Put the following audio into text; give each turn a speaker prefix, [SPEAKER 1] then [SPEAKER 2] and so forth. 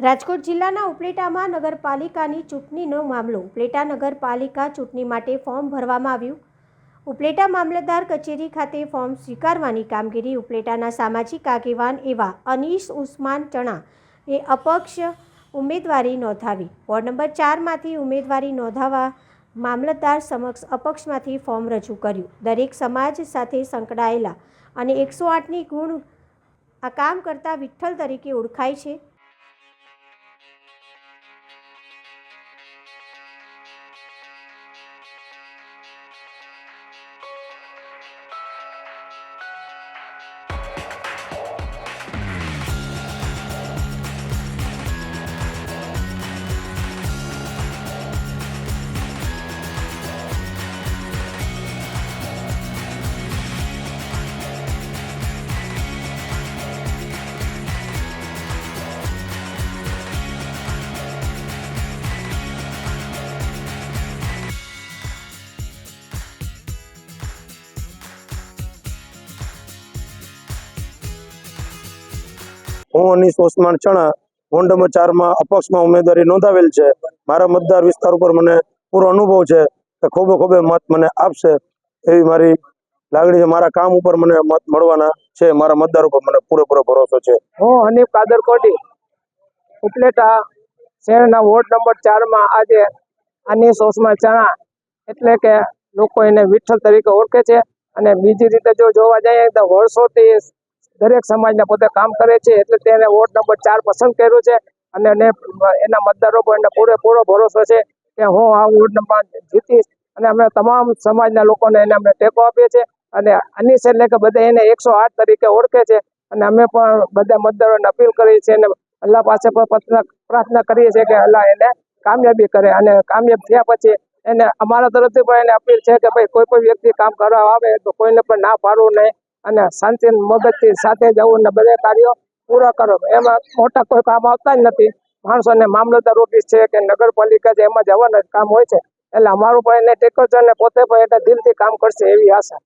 [SPEAKER 1] રાજકોટ જિલ્લાના ઉપલેટામાં નગરપાલિકાની ચૂંટણીનો મામલો. ઉપલેટા નગરપાલિકા ચૂંટણી માટે ફોર્મ ભરવામાં આવ્યું. ઉપલેટા મામલતદાર કચેરી ખાતે ફોર્મ સ્વીકારવાની કામગીરી ઉપલેટાના સામાજિક આગેવાન એવા અનીશ ઉસ્માન ચણા એ અપક્ષ ઉમેદવારી નોંધાવી. વોર્ડ નંબર ચારમાંથી ઉમેદવારી નોંધાવવા મામલતદાર સમક્ષ અપક્ષમાંથી ફોર્મ રજૂ કર્યું. દરેક સમાજ સાથે સંકળાયેલા અને એકસો આઠની ગુણ આ કામ કરતા વિઠ્ઠલ તરીકે ઓળખાય છે.
[SPEAKER 2] હું અનીસ ઓસમાન ચણા વોર્ડ નંબર ચારમાં અપક્ષમાં ઉમેદવારી નોંધાવેલ છે. મારા મતદાર વિસ્તાર ઉપર મને પૂરો અનુભવ છે કે ખોબે ખોબે મત મને આપશે એવી મારી લાગણી છે. મારા કામ ઉપર મને મત મળવાના છે. મારા મતદાર ઉપર મને પૂરેપૂરો ભરોસો છે.
[SPEAKER 3] હું હનીફ કાદર કોટી ઉપલેટા શહેરના વોર્ડ નંબર ચારમાં આજે અનીસ ઓસમાન ચણા એટલે કે લોકો એને વિઠ્ઠલ તરીકે ઓળખે છે. અને બીજી રીતે જો જોવા જઈએ તો વર્ષોથી દરેક સમાજના પોતે કામ કરે છે, એટલે તેને વોર્ડ નંબર ચાર પસંદ કર્યું છે અને એના મતદારો પર એને પૂરેપૂરો ભરોસો છે કે હું આ વોર્ડ નંબર જીતીશ અને અમે તમામ સમાજના લોકોને એને અમે ટેકો આપીએ છીએ અને અનિશ એટલે કે બધા એને એકસો આઠ તરીકે ઓળખે છે અને અમે પણ બધા મતદારોને અપીલ કરીએ છીએ અને અલ્લાહ પાસે પણ પ્રાર્થના કરીએ છીએ કે અલ્લાહ એને કામયાબી કરે અને કામયાબ થયા પછી એને અમારા તરફથી પણ એને અપીલ છે કે ભાઈ કોઈ પણ વ્યક્તિ કામ કરવા આવે તો કોઈને પણ ના પાડવું નહીં. અને શાંતિ મગજથી સાથે જવું ને બધા કાર્યો પૂરા કરો. એમાં મોટા કોઈ કામ આવતા જ નથી. માણસોને મામલતદાર ઓફિસ છે કે નગરપાલિકા છે, એમાં જવાના કામ હોય છે. એટલે અમારું પણ એને ટેકો છે અને પોતે પણ એટલે દિલથી કામ કરશે એવી આશા.